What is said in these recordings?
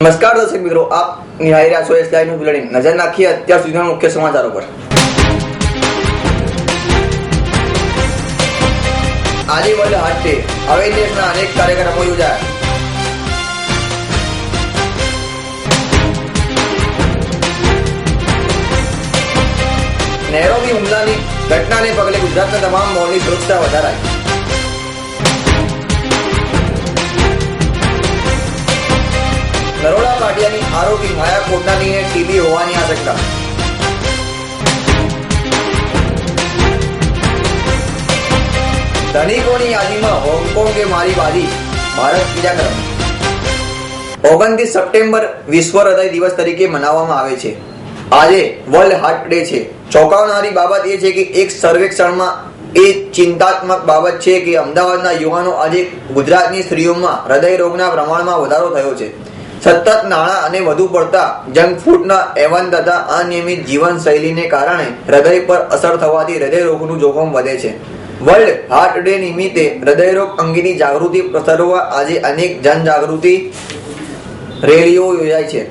નમસ્કાર દર્શક મિત્રો, આપ નિહાળી રહ્યા છો એસ લાઈવ બુલેટિન નજર નાખીએ અત્યાર સુધીના મુખ્ય સમાચારો પર આજે વર્લ્ડ હાર્ટ ડે અવેરનેસના અનેક કાર્યક્રમો યોજાયા. નેરોબી હુમલાની ઘટનાને પગલે ગુજરાતના તમામ મોલની સુરક્ષા વધારાઈ. પાટિયાની આરોપી માયા કોટાનીને ટીબી હોવાની આશંકા ધનિકોની યાદીમાં હોંગકોંગે મારી બાજી ભારત બીજા ક્રમ ઓગણત્રીસ સપ્ટેમ્બર વિશ્વ હૃદય દિવસ તરીકે મનાવવામાં આવે છે. આજે વર્લ્ડ હાર્ટ ડે છે. ચોંકાવનારી બાબત એ છે કે એક સર્વેક્ષણમાં એ ચિંતાત્મક બાબત છે કે અમદાવાદના યુવાનો આજે ગુજરાતની સ્ત્રીઓમાં હૃદય રોગના પ્રમાણમાં વધારો થયો છે. સતત નાણાં અને વધુ પડતા જંક ફૂડના એવન તથા અનિયમિત જીવનશૈલીને કારણે હૃદય પર અસર થવાથી હૃદય રોગનું જોખમ વધે છે. વર્લ્ડ હાર્ટ ડે નિમિત્તે હૃદયરોગ અંગેની જાગૃતિ પ્રસરવા આજે અનેક જનજાગૃતિ રેલીઓ યોજાય છે.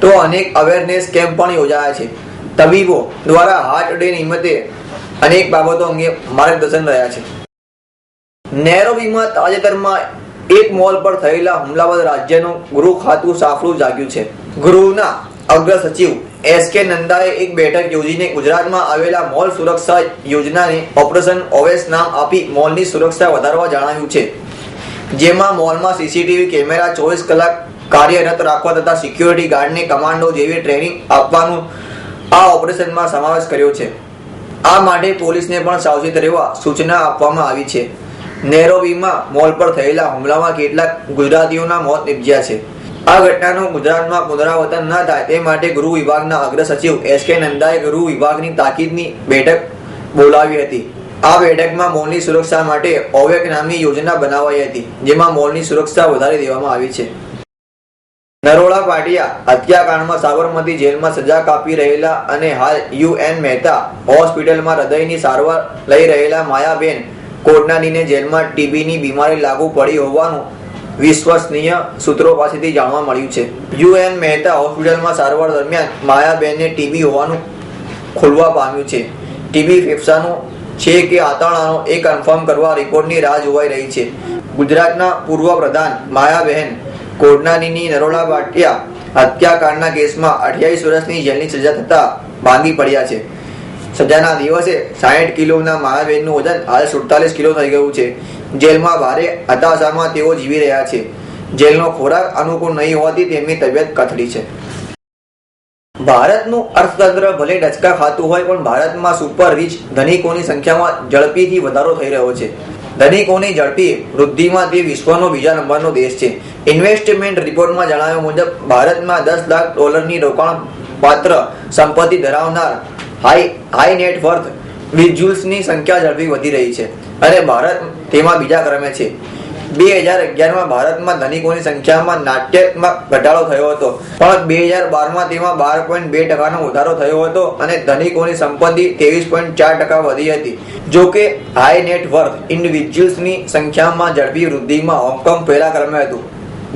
તો અનેક અવેરનેસ કેમ્પ પણ યોજાયા છે. તબીબો દ્વારા હાર્ટ ડે નિમિત્તે અનેક બાબતો અંગે માર્ગદર્શન રહ્યા છે. નેરોબીમાં તાજેતરમાં એક મોલ પર થયેલા હુમલા બાદ રાજ્યનું ગૃહ ખાતું સાફળું જાગ્યું છે. ગૃહના અગ્ર સચિવ એસ કે નંદાએ એક બેઠક યોજીને ગુજરાતમાં આવેલા મોલ સુરક્ષા યોજનાને ઓપરેશન ઓવેસ નામ આપી મોલની સુરક્ષા વધારવા જણાવ્યું છે. જેમાં મોલમાં સીસીટીવી કેમેરા ચોવીસ કલાક કાર્યરત રાખવા તથા સિક્યોરિટી ગાર્ડને કમાન્ડો જેવી ટ્રેનિંગ આપવાનું આ ઓપરેશનમાં સમાવેશ કર્યો છે. આ માટે પોલીસને પણ સાવચેત રહેવા સૂચના આપવામાં આવી છે. નેરોબીમાં મોલ પર થયેલા હુમલામાં કેટલાક ગુજરાતીઓના મોત નિપજ્યા છે. આ ઘટનાનું ગુજરાતમાં પુનરાવર્તન ન થાય તે માટે ગૃહ વિભાગના અગ્ર સચિવ એસ કે નંદાએ ગૃહ વિભાગની તાકીદની બેઠક બોલાવી હતી. આ બેઠકમાં મોલની સુરક્ષા માટે ઓવેક નામની યોજના બનાવાઈ હતી, જેમાં મોલની સુરક્ષા વધારી દેવામાં આવી છે. નરોડા પાટિયા હત્યાકાંડમાં સાબરમતી જેલમાં સજા કાપી રહેલા અને હાલ યુએન મહેતા હોસ્પિટલમાં હૃદયની સારવાર લઈ રહેલા માયાબેન કોડનાનીને જેલમાં ટીબીની બીમારી લાગુ પડી હોવાનું વિશ્વસનીય સૂત્રો પાસેથી જાણવા મળ્યું છે. યુએન મહેતા હોસ્પિટલમાં સારવાર દરમિયાન માયાબેનને ટીબી હોવાનું ખુલવા પામ્યું છે. ટીબી ફેફસાનું છે કે આંતરડાનો એ કન્ફર્મ કરવા રિપોર્ટની રાહ જોવાઈ રહી છે. ગુજરાતના પૂર્વ પ્રધાન માયાબહેન કોડનાનીની નરોડા બાટિયા હત્યાકાંડના કેસમાં અઠ્યાવીસ વર્ષની જેલની સજા થતાં ભાંગી પડ્યા છે. સજાના દિવસે સાહીઠ કિલોના મહાવીરનું વજન હાલ સુડતાલીસ કિલો થઈ ગયું છે. જેલમાં ભારે હતાશામાં તેઓ જીવી રહ્યા છે. જેલનો ખોરાક અનુકૂળ નહીં હોવાથી તેમની તબિયત કથળી છે. ભારતનું અર્થતંત્ર ભલે ડચકા ખાતું હોય, પણ ભારતમાં સુપર રીચ ધનિકોની સંખ્યામાં ઝડપીથી વધારો થઈ રહ્યો છે. ધનિકોની ઝડપી વૃદ્ધિમાં તે વિશ્વનો બીજા નંબરનો દેશ છે. ઇન્વેસ્ટમેન્ટ રિપોર્ટમાં જણાવ્યા મુજબ, ભારતમાં દસ લાખ ડોલરની રોકાણ પાત્ર સંપત્તિ ધરાવનાર હાઈ હાઈ નેટ વર્થ વિજ્યુલ્સની સંખ્યા ઝડપી વધી રહી છે. અને ભારત તેમાં બીજા ક્રમે છે. બે હજાર અગિયારમાં ભારતમાં ધનિકોની સંખ્યામાં નાટ્યાત્મક ઘટાડો થયો હતો. પણ બે હજાર બારમાં તેમાં બાર પોઈન્ટ બે ટકાનો વધારો થયો હતો અને ધનિકોની સંપત્તિ ત્રેવીસ પોઈન્ટ ચાર ટકા વધી હતી. જો કે હાઈ નેટ વર્થ ઇન્ડિવિજ્યુઅલ્સની સંખ્યામાં ઝડપી વૃદ્ધિમાં હોંગકોંગ પહેલા ક્રમે હતું.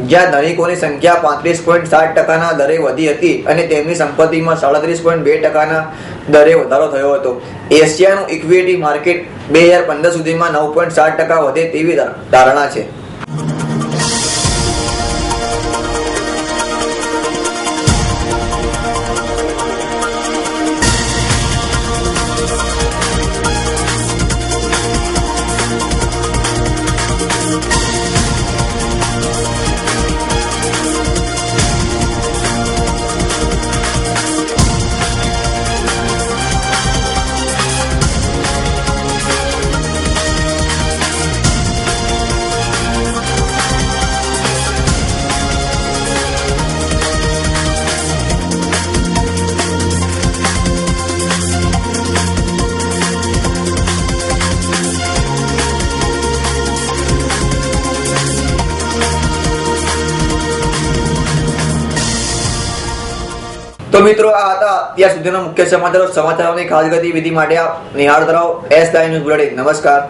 જ્યાં ધનિકોની સંખ્યા પાંત્રીસ પોઈન્ટ સાત ટકાના દરે વધી હતી અને તેમની સંપત્તિમાં સાડત્રીસ પોઈન્ટ બે ટકાના દરે વધારો થયો હતો. એશિયાનું ઇક્વિટી માર્કેટ બે હજાર પંદર સુધીમાં નવ પોઈન્ટ સાત ટકા વધે તેવી ધારણા છે. તો મિત્રો આ હતા અત્યાર સુધીના મુખ્ય સમાચારો, સમાચારોની ખાસ ગતિવિધિ માટે આપ નિહાળ ધરાવ એસ લાઈવ ન્યૂઝ બુલેટિન નમસ્કાર.